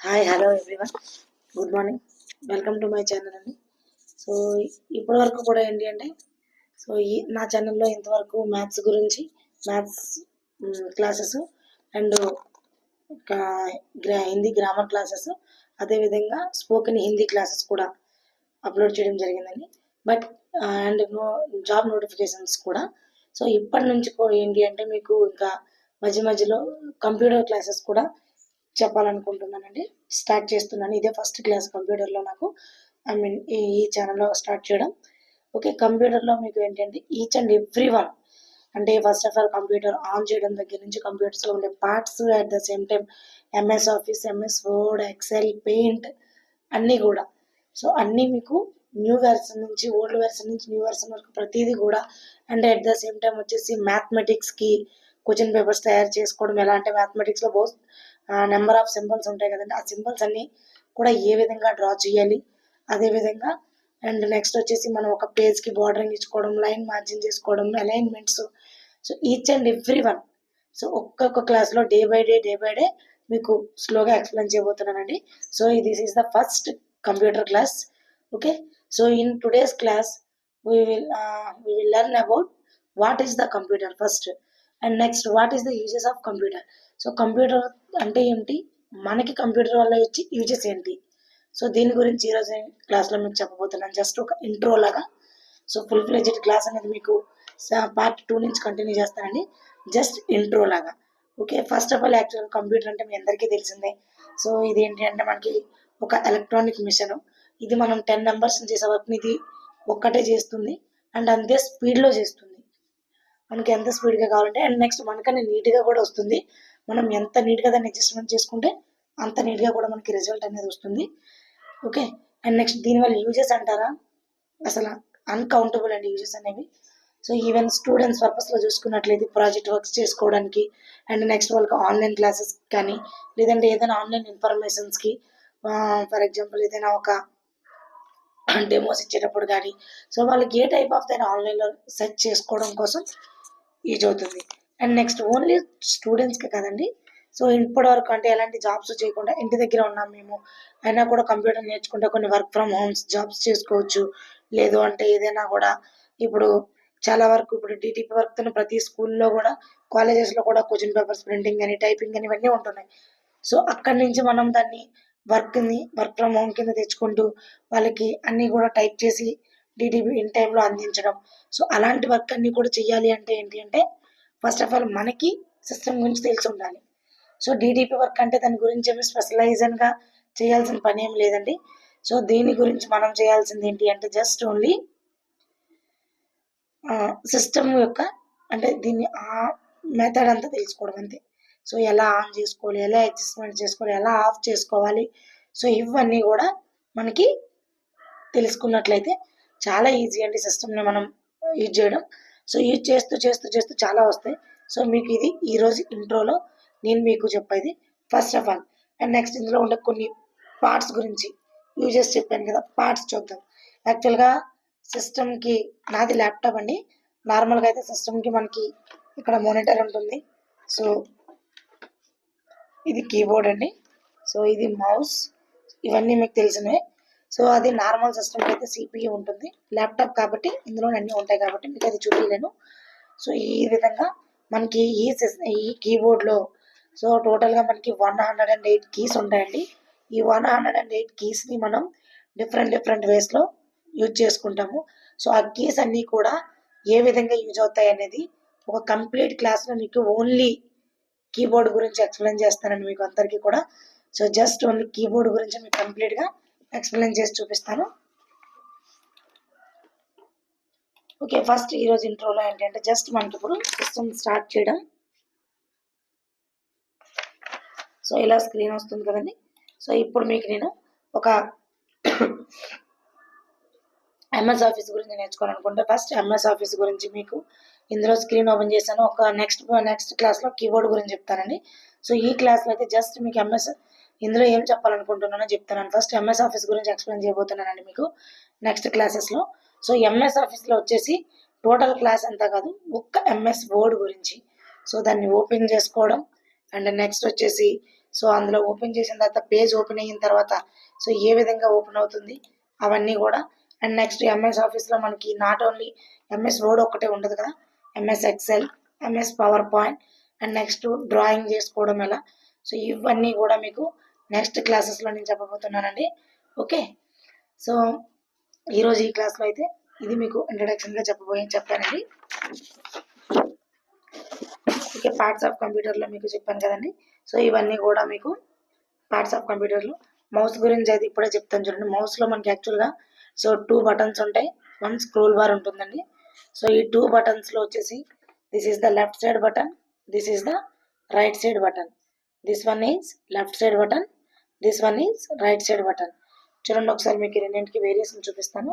Hi hello everyone good morning welcome to my channel అండి. So ఇప్పటి వరకు కూడా ఏంటి అంటే సో ఈ నా ఛానల్లో ఇంతవరకు మ్యాథ్స్ గురించి మ్యాథ్స్ క్లాసెస్ అండ్ గ్రా హిందీ గ్రామర్ క్లాసెస్ అదేవిధంగా స్పోకెన్ హిందీ క్లాసెస్ కూడా అప్లోడ్ చేయడం జరిగిందండి. But and no job notifications కూడా. సో ఇప్పటి నుంచి ఏంటి అంటే మీకు ఇంకా మధ్య మధ్యలో కంప్యూటర్ క్లాసెస్ కూడా చెప్పాలనుకుంటున్నానండి. స్టార్ట్ చేస్తున్నాను. ఇదే ఫస్ట్ క్లాస్ కంప్యూటర్లో నాకు. ఐ మీన్ ఈ ఛానల్లో స్టార్ట్ చేయడం. ఓకే కంప్యూటర్లో మీకు ఏంటంటే ఈచ్ అండ్ ఎవ్రీ వన్ అంటే first of all computer on చేయడం దగ్గర నుంచి కంప్యూటర్స్లో ఉండే parts at the same time MS office MS word excel paint అన్నీ కూడా. సో అన్నీ మీకు న్యూ వెర్షన్ నుంచి ఓల్డ్ వెర్షన్ నుంచి న్యూ వెర్షన్ వరకు ప్రతిదీ కూడా. And at the same time వచ్చేసి మ్యాథమెటిక్స్కి క్వశ్చన్ పేపర్స్ తయారు చేసుకోవడం. ఎలా అంటే మ్యాథమెటిక్స్లో బోస్ నెంబర్ ఆఫ్ సింబల్స్ ఉంటాయి కదండి. ఆ సింబల్స్ అన్ని కూడా ఏ విధంగా డ్రా చేయాలి? అదేవిధంగా అండ్ నెక్స్ట్ వచ్చేసి మనం ఒక పేజ్కి బార్డరింగ్ ఇచ్చుకోవడం లైన్ మార్జిన్ చేసుకోవడం alignments so each and every one so ఒక్కొక్క క్లాస్లో day by day day by day మీకు స్లోగా explain చేయబోతున్నానండి. So this is the first computer class okay so in today's class we will we will learn about what is the computer first and next what is the uses of computer so computer అంటే ఏంటి మనకి computer వల్ల వచ్చి uses ఏంటి? So దీని గురించి ఈరోజు క్లాస్లో మీకు చెప్పబోతున్నాను. జస్ట్ ఒక ఇంట్రో లాగా. సో ఫుల్ ఫ్లెజెడ్ క్లాస్ అనేది మీకు పార్ట్ టూ నుంచి కంటిన్యూ చేస్తానండి. జస్ట్ ఇంట్రో లాగా. Okay first of all actual computer అంటే మీ అందరికీ తెలిసిందే. సో ఇది ఏంటి అంటే మనకి ఒక ఎలక్ట్రానిక్ మిషన్ ఇది మనం టెన్ నెంబర్స్ చేసే వర్క్ని ఇది ఒక్కటే చేస్తుంది. అండ్ అంతే స్పీడ్లో చేస్తుంది. మనకి ఎంత స్పీడ్గా కావాలంటే అండ్ నెక్స్ట్ మనకన్నా నీట్గా కూడా వస్తుంది. మనం ఎంత నీట్గా దాన్ని అడ్జస్ట్మెంట్ చేసుకుంటే అంత నీట్గా కూడా మనకి రిజల్ట్ అనేది వస్తుంది. ఓకే అండ్ నెక్స్ట్ దీనివల్ల యూజెస్ అంటారా? అసలు అన్కౌంటబుల్ అండి యూజెస్ అనేవి. సో ఈవెన్ స్టూడెంట్స్ పర్పస్లో చూసుకున్నట్లయితే ప్రాజెక్ట్ వర్క్స్ చేసుకోవడానికి అండ్ నెక్స్ట్ వాళ్ళకి ఆన్లైన్ క్లాసెస్ కానీ లేదంటే ఏదైనా ఆన్లైన్ ఇన్ఫర్మేషన్స్కి ఫర్ ఎగ్జాంపుల్ ఏదైనా ఒక డెమోస్ ఇచ్చేటప్పుడు కానీ సో వాళ్ళకి ఏ టైప్ ఆఫ్ దాన్ని ఆన్లైన్లో సెర్చ్ చేసుకోవడం కోసం యూజ్ అవుతుంది. అండ్ నెక్స్ట్ ఓన్లీ స్టూడెంట్స్కి కదండి. సో ఇప్పటి వరకు అంటే ఎలాంటి జాబ్స్ చేయకుండా ఇంటి దగ్గర ఉన్నాం మేము. అయినా కూడా కంప్యూటర్ నేర్చుకుంటే కొన్ని వర్క్ ఫ్రమ్ హోమ్స్ జాబ్స్ చేసుకోవచ్చు. లేదు అంటే ఏదైనా కూడా ఇప్పుడు చాలా వరకు ఇప్పుడు టీటీపీ వర్క్తో ప్రతి స్కూల్లో కూడా కాలేజెస్లో కూడా క్వశ్చన్ పేపర్స్ ప్రింటింగ్ అని టైపింగ్ అని ఇవన్నీ ఉంటున్నాయి. సో అక్కడి నుంచి మనం దాన్ని వర్క్ని వర్క్ ఫ్రమ్ హోమ్ కింద తెచ్చుకుంటూ వాళ్ళకి అన్నీ కూడా టైప్ చేసి డీడీపీ ఇన్ టైంలో అందించడం. సో అలాంటి వర్క్ అన్నీ కూడా చేయాలి అంటే ఏంటి అంటే ఫస్ట్ ఆఫ్ ఆల్ మనకి సిస్టమ్ గురించి తెలిసి ఉండాలి సో డీడీపీ వర్క్ అంటే దాని గురించి ఏమి స్పెషలైజన్గా చేయాల్సిన పని ఏం లేదండి. సో దీని గురించి మనం చేయాల్సింది ఏంటి అంటే జస్ట్ ఓన్లీ సిస్టమ్ యొక్క అంటే దీన్ని ఆ మెథడ్ అంతా తెలుసుకోవడం అంతే. సో ఎలా ఆన్ చేసుకోవాలి ఎలా అడ్జస్ట్మెంట్ చేసుకోవాలి ఎలా ఆఫ్ చేసుకోవాలి. సో ఇవన్నీ కూడా మనకి తెలుసుకున్నట్లయితే చాలా ఈజీ అండి సిస్టమ్ని మనం యూజ్ చేయడం. సో యూజ్ చేస్తూ చేస్తూ చేస్తూ చాలా వస్తాయి. సో మీకు ఇది ఈరోజు ఇంట్రోలో నేను మీకు చెప్పేది first of all and next ఇందులో ఉండే కొన్ని పార్ట్స్ గురించి యూజెస్ చెప్పాను కదా పార్ట్స్ చూద్దాం. యాక్చువల్గా సిస్టమ్కి నాది ల్యాప్టాప్ అండి. నార్మల్గా అయితే సిస్టమ్కి మనకి ఇక్కడ మానిటర్ ఉంటుంది. సో ఇది కీబోర్డ్ అండి. సో ఇది మౌస్ ఇవన్నీ మీకు తెలిసినవే. సో అది నార్మల్ సిస్టమ్కి అయితే సిపియూ ఉంటుంది. ల్యాప్టాప్ కాబట్టి ఇందులో అన్నీ ఉంటాయి కాబట్టి మీకు అది చూపించలేను సో ఈ విధంగా మనకి ఈ ఈ కీబోర్డ్లో సో టోటల్గా మనకి one hundred and eight keys ఉంటాయండి. ఈ వన్ హండ్రెడ్ అండ్ ఎయిట్ కీస్ని మనం డిఫరెంట్ డిఫరెంట్ వేస్లో యూజ్ చేసుకుంటాము. సో ఆ కీస్ అన్నీ కూడా ఏ విధంగా యూజ్ అవుతాయి అనేది ఒక కంప్లీట్ క్లాస్లో మీకు ఓన్లీ కీబోర్డ్ గురించి ఎక్స్ప్లెయిన్ చేస్తానండి మీకు అందరికీ కూడా. సో జస్ట్ ఓన్లీ కీబోర్డ్ గురించి మీకు కంప్లీట్గా ఎక్స్ప్లెయిన్ చేసి చూపిస్తాను. ఓకే ఫస్ట్ ఈరోజు ఇంట్రోలో ఏంటంటే జస్ట్ మనకి ఇప్పుడు సిస్టమ్ స్టార్ట్ చేయడం. సో ఇలా స్క్రీన్ వస్తుంది కదండి. సో ఇప్పుడు మీకు నేను ఒక ఎంఎస్ ఆఫీస్ గురించి నేర్చుకోవాలనుకుంటే ఫస్ట్ ఎంఎస్ ఆఫీస్ గురించి మీకు ఇందులో స్క్రీన్ ఓపెన్ చేశాను. ఒక నెక్స్ట్ నెక్స్ట్ క్లాస్లో కీబోర్డ్ గురించి చెప్తానండి. సో ఈ క్లాస్లో అయితే జస్ట్ మీకు ఎంఎస్ ఇందులో ఏం చెప్పాలనుకుంటున్నానో చెప్తాను ఫస్ట్ ఎంఎస్ ఆఫీస్ గురించి ఎక్స్ప్లెయిన్ చేయబోతున్నానండి మీకు నెక్స్ట్ క్లాసెస్లో సో ఎంఎస్ ఆఫీస్లో వచ్చేసి టోటల్ క్లాస్ అంతా కాదు ఒక్క ఎంఎస్ వర్డ్ గురించి. సో దాన్ని ఓపెన్ చేసుకోవడం అండ్ నెక్స్ట్ వచ్చేసి సో అందులో ఓపెన్ చేసిన తర్వాత పేజ్ ఓపెన్ అయిన తర్వాత సో ఏ విధంగా ఓపెన్ అవుతుంది అవన్నీ కూడా. అండ్ నెక్స్ట్ ఎంఎస్ ఆఫీస్లో మనకి నాట్ ఓన్లీ ఎంఎస్ వర్డ్ ఒక్కటే ఉండదు కదా MS excel MS power point and next drawing చేసుకోవడం ఎలా. సో ఇవన్నీ కూడా మీకు నెక్స్ట్ క్లాసెస్లో నేను చెప్పబోతున్నానండి. ఓకే సో ఈరోజు ఈ క్లాస్లో అయితే ఇది మీకు ఇంట్రడక్షన్గా చెప్పబోయే చెప్పానండి ఓకే పార్ట్స్ ఆఫ్ కంప్యూటర్లో మీకు చెప్పాను కదండి. సో ఇవన్నీ కూడా మీకు పార్ట్స్ ఆఫ్ కంప్యూటర్లో మౌస్ గురించి అయితే ఇప్పుడే చెప్తాను చూడండి. మౌస్లో మనకి యాక్చువల్గా సో టూ బటన్స్ ఉంటాయి. వన్ స్క్రోల్ బార్ ఉంటుందండి. సో ఈ టూ బటన్స్లో వచ్చేసి this is the left side button this is the right side button this one is left side button this one is right side button చూడండి ఒకసారి మీకు రెండింటికి variation చూపిస్తాను.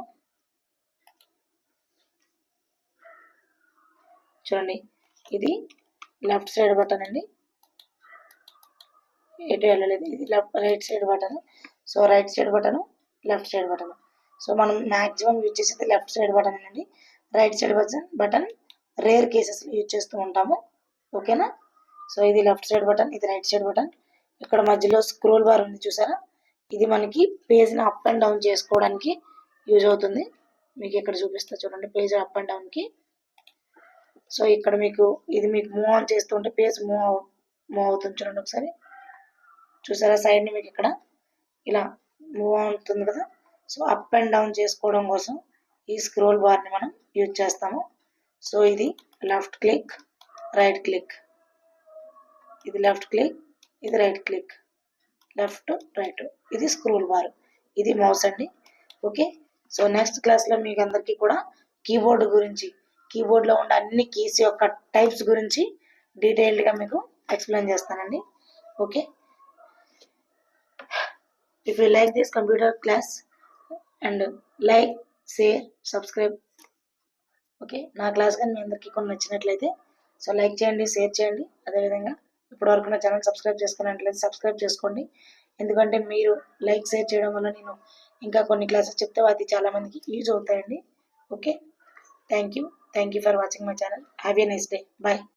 చూడండి ఇది లెఫ్ట్ సైడ్ బటన్ అండి. ఎటు వెళ్ళలేదు ఇది left right side button so right side button left side button so మనం మ్యాక్సిమం యూజ్ చేసేది లెఫ్ట్ సైడ్ బటన్ అండి. Right side button button rare కేసెస్లో యూజ్ చేస్తూ ఉంటాము. ఓకేనా సో ఇది లెఫ్ట్ సైడ్ బటన్ ఇది రైట్ సైడ్ బటన్ ఇక్కడ మధ్యలో స్క్రోల్ బార్ ఉంది చూసారా? ఇది మనకి పేజ్ని అప్ అండ్ డౌన్ చేసుకోవడానికి యూజ్ అవుతుంది. మీకు ఇక్కడ చూపిస్తా చూడండి పేజ్ అప్ అండ్ డౌన్కి సో ఇక్కడ మీకు ఇది మీకు మూవ్ ఆన్ చేస్తుంటే పేజ్ మూవ్ మూవ్ అవుతుంది చూడండి ఒకసారి. చూసారా సైడ్ని మీకు ఇక్కడ? ఇలా మూవ్ అవుతుంది కదా? సో అప్ అండ్ డౌన్ చేసుకోవడం కోసం ఈ స్క్రోల్ బార్ని మనం యూజ్ చేస్తాము. సో ఇది లెఫ్ట్ క్లిక్ రైట్ క్లిక్ ఇది లెఫ్ట్ క్లిక్ ఇది రైట్ క్లిక్ లెఫ్ట్ రైట్ ఇది స్క్రూల్ బార్ ఇది మౌస్ అండి. ఓకే సో నెక్స్ట్ క్లాస్లో మీకు అందరికీ కూడా కీబోర్డ్ గురించి కీబోర్డ్లో ఉండే అన్ని కీస్ యొక్క టైప్స్ గురించి డీటెయిల్డ్గా మీకు ఎక్స్ప్లెయిన్ చేస్తానండి. Okay if you like this computer class and like share subscribe okay నా క్లాస్ కానీ మీ అందరికీ కొన్ని నచ్చినట్లయితే సో లైక్ చేయండి షేర్ చేయండి. అదేవిధంగా ఇప్పటివరకు నా ఛానల్ సబ్స్క్రైబ్ చేసుకున్నట్లయితే సబ్స్క్రైబ్ చేసుకోండి. ఎందుకంటే మీరు లైక్ షేర్ చేయడం వల్ల నేను ఇంకా కొన్ని క్లాసెస్ చెప్తే అది చాలామందికి యూజ్ అవుతాయండి. Okay? Thank you thank you for watching my channel. Have a nice day. Bye.